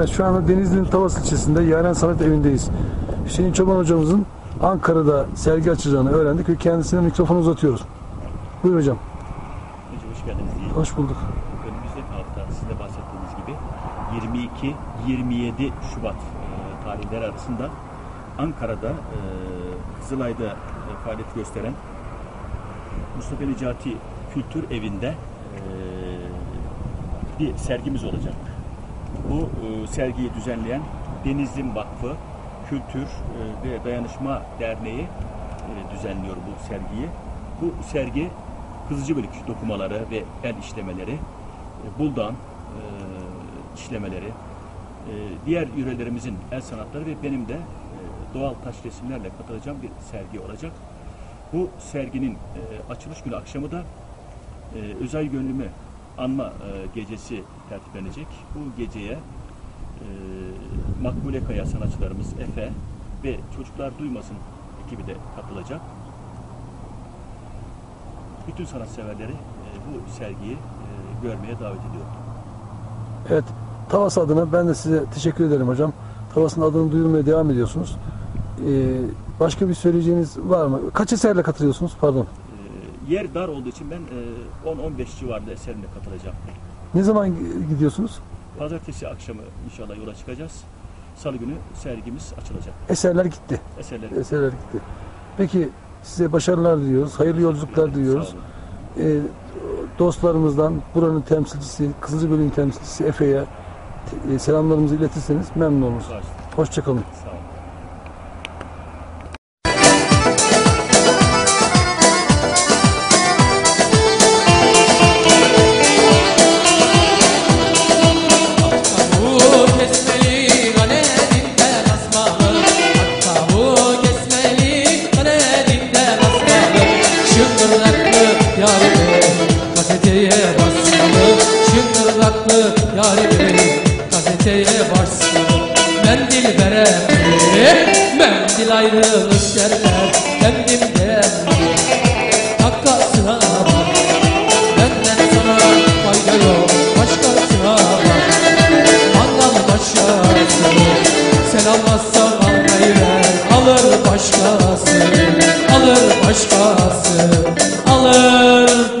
Evet şu anda Denizli'nin Tavas ilçesinde Yaren Sanat Evi'ndeyiz. Hüseyin Çoban hocamızın Ankara'da sergi açacağını öğrendik ve kendisine mikrofonu uzatıyoruz. Buyur hocam. Önce hoş geldiniz. Hoş bulduk. Önümüzdeki hafta siz de bahsettiğiniz gibi 22-27 Şubat e, tarihleri arasında Ankara'da e, Kızılay'da e, faaliyet gösteren Mustafa Necati Kültür Evi'nde e, bir sergimiz olacak. Bu e, sergiyi düzenleyen Denizlim Vakfı Kültür e, ve Dayanışma Derneği e, düzenliyor bu sergiyi. Bu sergi Kızılcıbölük dokumaları ve el işlemeleri, buldan işlemeleri, diğer yörelerimizin el sanatları ve benim de doğal taş resimlerle katılacağım bir sergi olacak. Bu serginin açılış günü akşamı da e, özel gönlümü anma e, gecesi tertiplenecek. Bu geceye e, Makbule Kaya sanatçılarımız Efe ve Çocuklar Duymasın ekibi de katılacak. Bütün sanatseverleri e, bu sergiyi e, görmeye davet ediyorum. Evet Tavas adına ben de size teşekkür ederim hocam. Tavas'ın adını duyurmaya devam ediyorsunuz. Ee, başka bir söyleyeceğiniz var mı? Kaç eserle katılıyorsunuz? Pardon. E, yer dar olduğu için ben e, 10-15 civarında eserimle katılacağım. Ne zaman gidiyorsunuz? Pazartesi akşamı inşallah yola çıkacağız. Salı günü sergimiz açılacak. Eserler gitti. Eserleri Eserler gitti. Peki size başarılar diliyoruz. Hayırlı yolculuklar diliyoruz. Ee, dostlarımızdan buranın temsilcisi, Kızılcıbölük'ün temsilcisi Efe'ye e, selamlarımızı iletirseniz memnun oluruz. Hoşçakalın. Sağ olun. ben dilberem Mendil ayrılık derler. Kendimden Hakkasına bak Benden sana fayda yok başkasına bak Anlam başkası Sen almazsan almayı Alır başkası Alır başkası Alır